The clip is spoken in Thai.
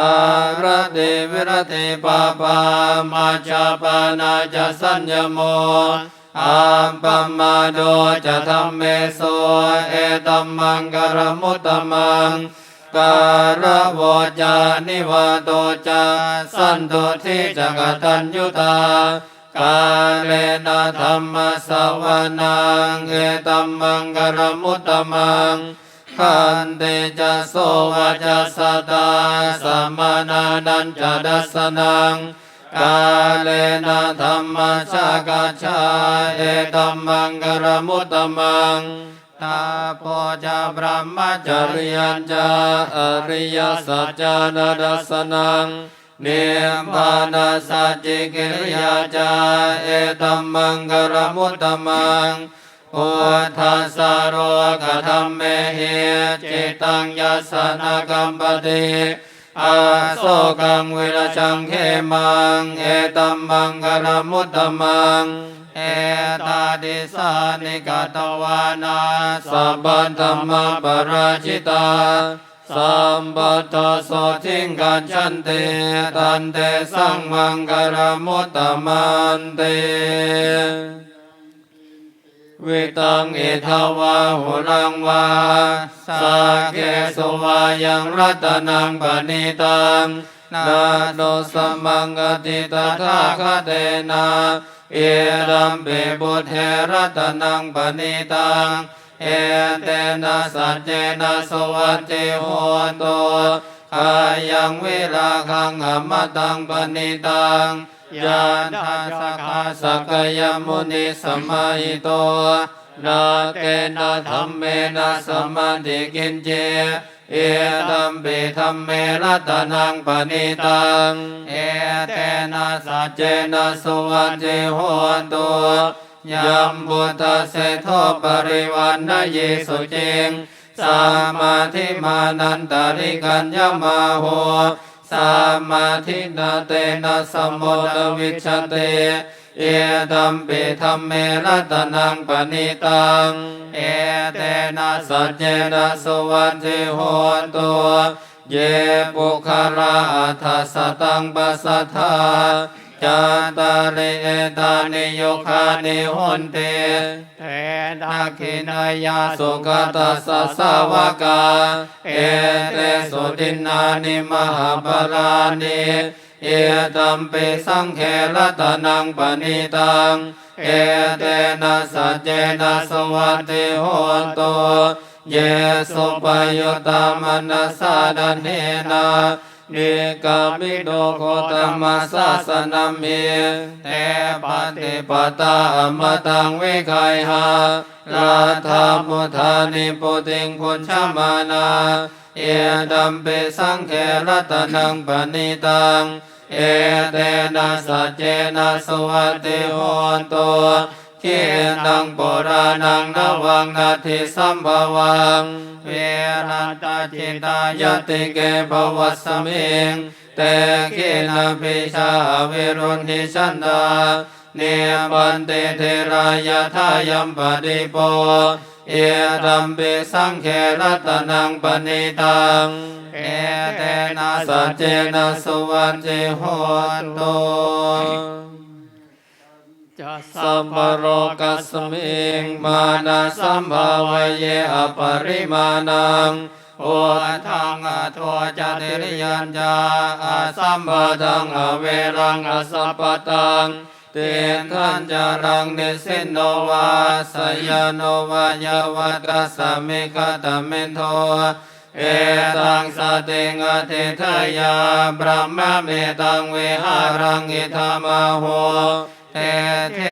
อาระเดวิรติปาปามาชาปานาจะสัญญโมอาปัมมาโดจะธรรมเมโสเอตัมมังกรมุตตมังการะโวจานิวาโตจาสันตุทิจักตัญยุตากาเลนะธรรมสวนังเอตัมมังกรมุตตมัง ขันติจะโสวะจะสตาสัมมานานันจะดัสนังกาเลนะธรรมชากาชาเอตัมมังกรมุตตมังตาโพจะบรมจริยัญจาอริยสัจจานาดัสนังเนมพานาสัจจิกิริยาจาเอตัมมังกรมุตตมัง พุทธัสสะโรกธรรมเมหิจิตตังยัสสนากัมปติอาโศกังวิรชังเขมัง เอตัมมังกรมุตตมัง เอตาดิสานิกตวานาสัพพันธรรมปราชิตาสัมปัตตโสทิงกันชันเตตันเตสังมังกรมุตตมันเต วิตังอิทาวาหุรังวาสาเกสุวายังรัตนังปณิตังนาโนสมังกติตถาคเตนะเอรัมเปบุตเทรัตนังปณิตังเอเตนะสัจเจนะสวัสติโหตุ ขายังเวิราคังอมตังปณิตังยานทัสสะคาสกยมุนิสมัยโตนาเตนะธรรมเมนะสมาธิกินเจเอตัมปิธรรมเมรัตนังปณิตัง เอเตนะสัจเจนะสุวัสดิโหตุยัมบุตเสโทปริวันนเยสุจิง สมาธิมานันตาริกัญญมาโหสมาธินาเตนะสมโมตวิชเตเอตัมปิธรรมเมรัตนังปณิตัง เอเตนะสัจเจนะสวัสดิโหตุเยปุคาราอัสตังปัสสัทา จาตาริเอตานิโยคานิหนเตเทนาคินายาสุกตัสสะสาวกา เอเตสุตินานิมหาปรานิเอตัมปิสังเขรัตนังปณิตัง เอเตนะสัจเจนะสวัสดิโหตุเยสุปยุตามนัสสาดเนนะนิกามิโดโคตมัสสะสนัมเมเตปฏิปตาอมตังวิไคหาราธามุธานิปุติงคุณชมานาเอดัมเปสังเขรัตนังปณิตัง เอเตนะสัจเจนะสวัสดิโหตุ เขียนังปุรานังนวังนาทิสัมภวัง เวรัตจิตายติเกภวัสมิงเตขินาปิชาวิรุณิชันดาเนบันเตเทรายาทายัมปฏิโปเอตัมปิสังเขรัตนังปณิตัง เอเตนะสัจเจนะสุวัจจิโหตุ สัมปโรกัสมิงมานาสัมภาวเยอปริมาณังโอทังอโทจติริยัญจาอสัมปทังอเวรังอสัพพตังเตทันจารังนิสินโนวาสยโนวายวัตสสมิกตเมนโทเอตังสติงอติทยาบรมเมตังเวหารังอิธามาโห เตเท